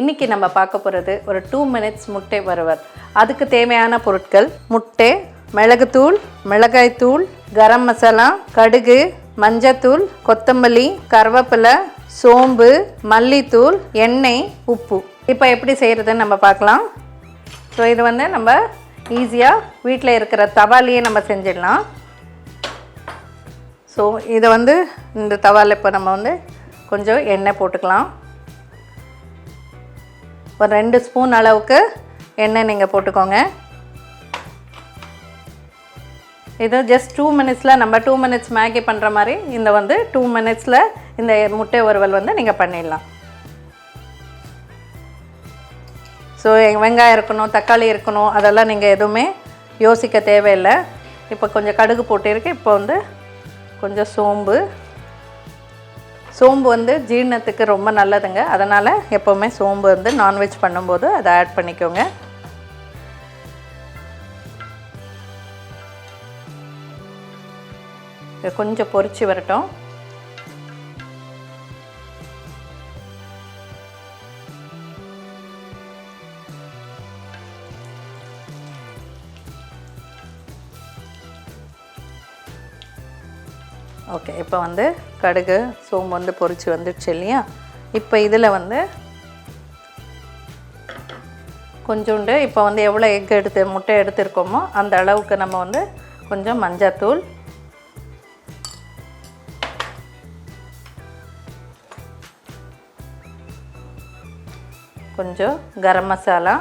இன்றைக்கி நம்ம பார்க்க போகிறது ஒரு டூ மினிட்ஸ் முட்டை வறுவல். அதுக்கு தேவையான பொருட்கள் முட்டை மிளகுத்தூள் மிளகாய்த்தூள் கரம் மசாலா கடுகு மஞ்சத்தூள் கொத்தமல்லி கருவேப்பிலை சோம்பு மல்லித்தூள் எண்ணெய் உப்பு. இப்போ எப்படி செய்கிறதுன்னு நம்ம பார்க்கலாம். ஸோ இது வந்து நம்ம ஈஸியாக வீட்டில் இருக்கிற தவாலையே நம்ம செஞ்சிடலாம். ஸோ இதை வந்து இந்த தவாவில் இப்போ நம்ம வந்து கொஞ்சம் எண்ணெய் போட்டுக்கலாம். ஒரு ரெண்டு ஸ்பூன் அளவுக்கு எண்ணெய் நீங்கள் போட்டுக்கோங்க. இது ஜஸ்ட் டூ மினிட்ஸில் நம்ம டூ மினிட்ஸ் மேகி பண்ணுற மாதிரி இந்த வந்து டூ மினிட்ஸில் இந்த முட்டை வறுவல் வந்து நீங்கள் பண்ணிடலாம். ஸோ வெங்காயம் இருக்கணும் தக்காளி இருக்கணும் அதெல்லாம் நீங்கள் எதுவுமே யோசிக்க தேவையில்லை. இப்போ கொஞ்சம் கடுகு போட்டிருக்கு இப்போ வந்து கொஞ்சம் சோம்பு சோம்பு வந்து ஜீரணத்துக்கு ரொம்ப நல்லதுங்க. அதனால் எப்போவுமே சோம்பு வந்து நான்வெஜ் பண்ணும்போது அதை ஆட் பண்ணிக்கோங்க. கொஞ்சம் பொறிச்சு வரட்டும். ஓகே இப்போ வந்து கடுகு சோம்பு வந்து பொறிச்சு வந்துடுச்சு இல்லையா? இப்போ இதில் வந்து கொஞ்சோண்டு இப்போ வந்து எவ்வளோ எக் எடுத்து முட்டை எடுத்துருக்கோமோ அந்த அளவுக்கு நம்ம வந்து கொஞ்சம் மஞ்சத்தூள். கொஞ்சம் கரம் மசாலா.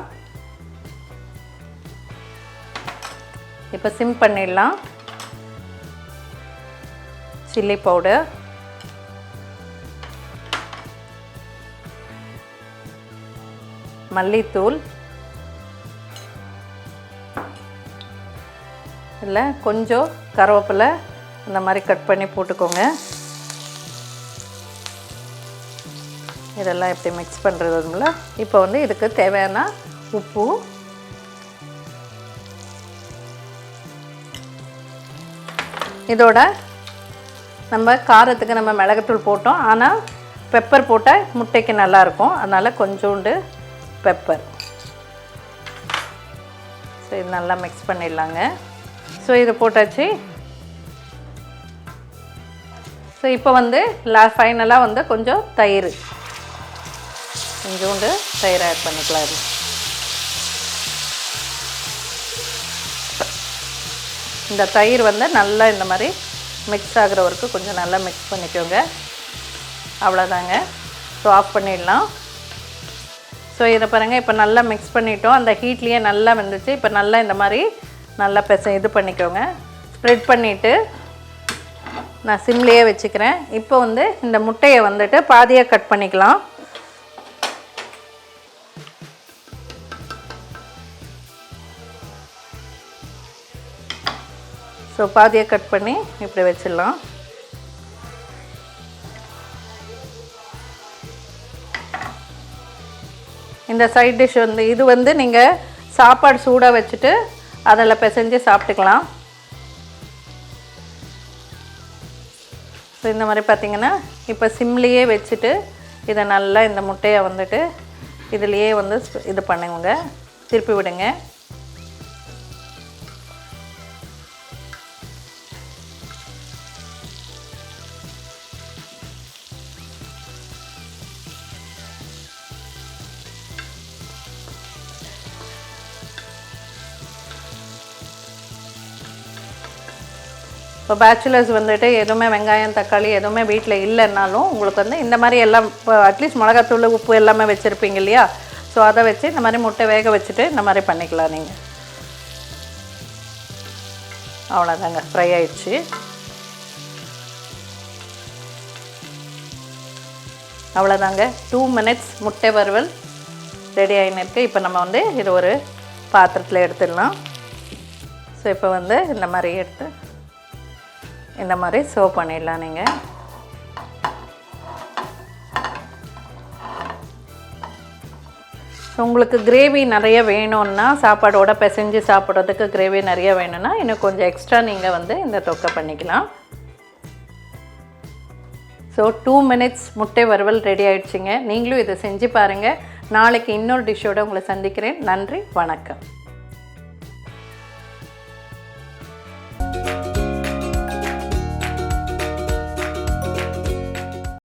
இப்போ சிம் பண்ணிடலாம். Chilli powder. மல்லித்தூள். இல்லை கொஞ்சம் கருவேப்பிலை இந்த மாதிரி கட் பண்ணி போட்டுக்கோங்க. இதெல்லாம் எப்படி மிக்ஸ் பண்ணுறதுங்களா இப்போ வந்து இதுக்கு தேவையான உப்பு. இதோட நம்ம காரத்துக்கு நம்ம மிளகுத்தூள் போட்டோம். ஆனால் பெப்பர் போட்டால் முட்டைக்கு நல்லாயிருக்கும். அதனால் கொஞ்சோண்டு பெப்பர் ஸோ இது நல்லா மிக்ஸ் பண்ணிடலாங்க. ஸோ இது போட்டாச்சு. ஸோ இப்போ வந்து லா ஃபைனலாக வந்து கொஞ்சம் தயிர். கொஞ்சோண்டு தயிர் ஆட் பண்ணிக்கலாம் இது. இந்த தயிர் வந்து நல்லா இந்த மாதிரி மிக்ஸ் ஆகிற வரைக்கும் கொஞ்சம் நல்லா மிக்ஸ் பண்ணிக்கோங்க. அவ்வளோதாங்க ஸோ ஆஃப் பண்ணிடலாம். ஸோ இதை பாருங்கள் இப்போ நல்லா மிக்ஸ் பண்ணிட்டோம். அந்த ஹீட்லேயே நல்லா வந்துச்சு. இப்போ நல்லா இந்த மாதிரி நல்லா பெச இது பண்ணிக்கோங்க. ஸ்ப்ரெட் பண்ணிவிட்டு நான் சிம்லேயே வச்சுக்கிறேன். இப்போ வந்து இந்த முட்டையை வந்துட்டு பாதியாக கட் பண்ணிக்கலாம். ஸோ பாதியாக கட் பண்ணி இப்படி வச்சிடலாம். இந்த சைட் டிஷ் வந்து இது வந்து நீங்கள் சாப்பாடு சூடாக வச்சுட்டு அதில் பிசைஞ்சு சாப்பிட்டுக்கலாம். ஸோ இந்த மாதிரி பார்த்திங்கன்னா இப்போ சிம்லேயே வச்சுட்டு இதை நல்லா இந்த முட்டையை வந்துட்டு இதுலேயே வந்து இது பண்ணுங்க. திருப்பி விடுங்க. இப்போ பேச்சுலர்ஸ் வந்துட்டு எதுவுமே வெங்காயம் தக்காளி எதுவுமே வீட்டில் இல்லைன்னாலும் உங்களுக்கு வந்து இந்த மாதிரி எல்லாம் இப்போ அட்லீஸ்ட் மிளகாத்தூள் உப்பு எல்லாமே வச்சுருப்பீங்க இல்லையா? ஸோ அதை வச்சு இந்த மாதிரி முட்டை வேக வச்சுட்டு இந்த மாதிரி பண்ணிக்கலாம் நீங்கள் அவ்வளோதாங்க ஃப்ரை ஆயிடுச்சு. அவ்வளோதாங்க டூ மினிட்ஸ் முட்டை வறுவல் ரெடி ஆகின்னு இப்போ நம்ம வந்து இது ஒரு பாத்திரத்தில் எடுத்துடலாம். ஸோ இப்போ வந்து இந்த மாதிரி எடுத்து இந்த மாதிரி சர்வ் பண்ணிடலாம் நீங்கள் உங்களுக்கு கிரேவி நிறைய வேணும்னா சாப்பாடோட பிசைஞ்சு சாப்பிட்றதுக்கு கிரேவி நிறைய வேணும்னா இன்னும் கொஞ்சம் எக்ஸ்ட்ரா நீங்கள் வந்து இந்த தொக்கை பண்ணிக்கலாம். ஸோ டூ மினிட்ஸ் முட்டை வறுவல் ரெடி ஆயிடுச்சுங்க. நீங்களும் இதை செஞ்சு பாருங்கள் நாளைக்கு இன்னொரு டிஷ்ஷோடு உங்களை சந்திக்கிறேன். நன்றி வணக்கம்.